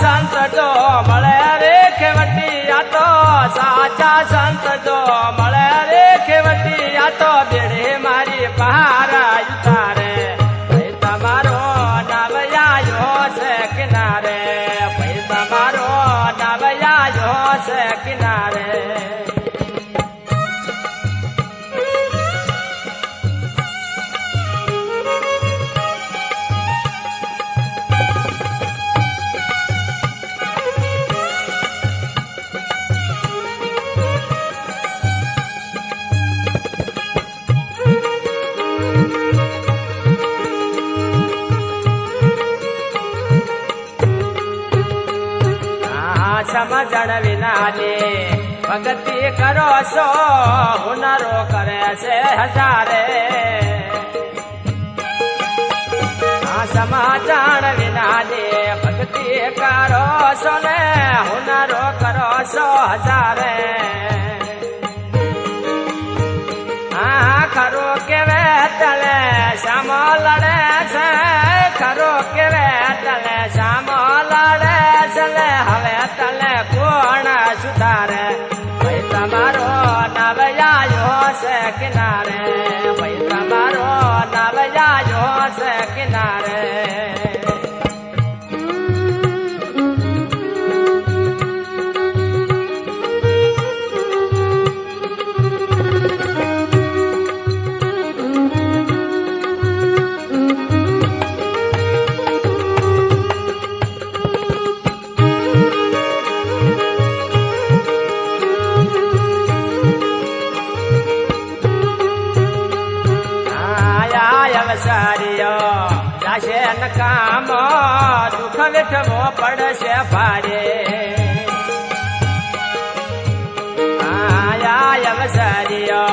سنتو ۾ کي سنتو સમજણ વિનાની. ભક્તિ કરો છો, હુનરો કરે છે હજારે. સમાચાર વિનાની ભક્તિ કરો છો ને, હુનરો કરો છો હજારે. આ ખરો કેવે તલે શ્યામો લડે છે, ખરો કેવે તલે શ્યામો લડે છે હવે તલે કામ દુઃખ વેઠવો પડશે ભારે. અવસારીઓ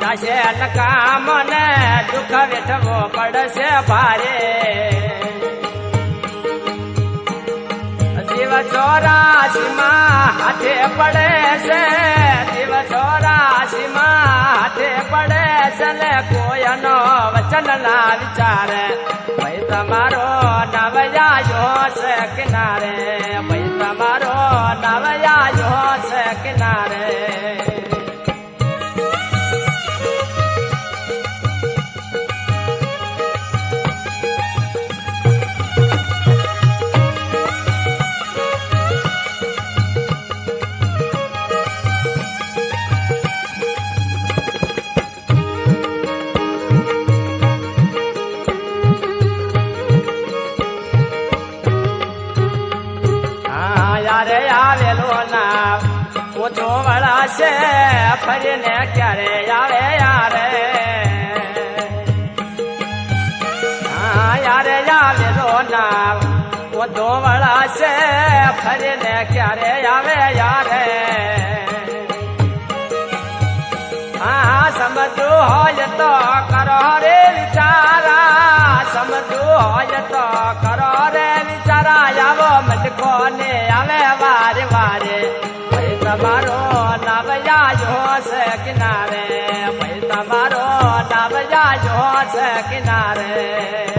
ન કામ ને દુઃખ વેઠવો પડશે ભારે. જીવ ચોરાશીમાં હાથે પડે છે જીવ ચોરાશીમાં હાથે પડે છે ને કોયનો વચન ના વિચારે. તમારો નવયાયો છે કિનારે. ભાઈ તમારો નવયાયો છે કિનારે. से फरने क्यारे यारे यारे। हाँ यारे यारे रोना, वो दो बड़ा से फरने क्यारे यावे यारे। हाँ समझो हो तो करो रे विचारा, समझो हो तो करो रे विचारा, यावो मत को નવયાયો છે કિનારે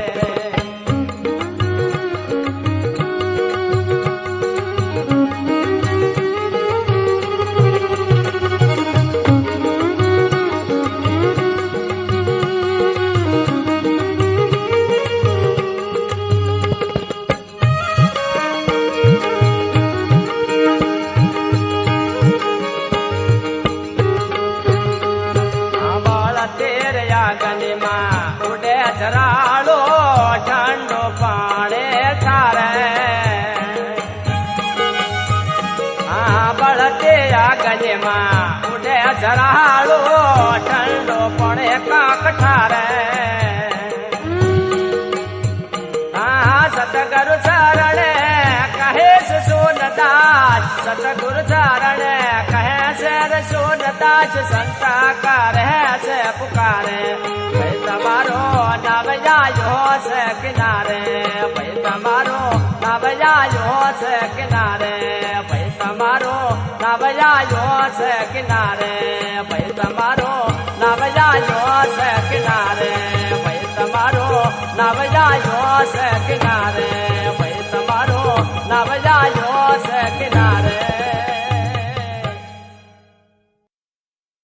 જરાળો ઠંડો પડે કાંક ઠારે. આ સતગુરુ ચરણે કહે છે સોનદાસ, સતગુરુ ચરણે કહે છે રે સોનદાસ, સંતા કરે છે પુકારે. ભાઈ તમારો નવયાયો છે કિનારે. ભાઈ તમારો નવયાયો છે કિનારે. ભાઈ તમારો नाव जायो से किनारे, भाई તમારો નાવ જાયો से किनारे, भाई તમારો નાવ જાયો से किनारे।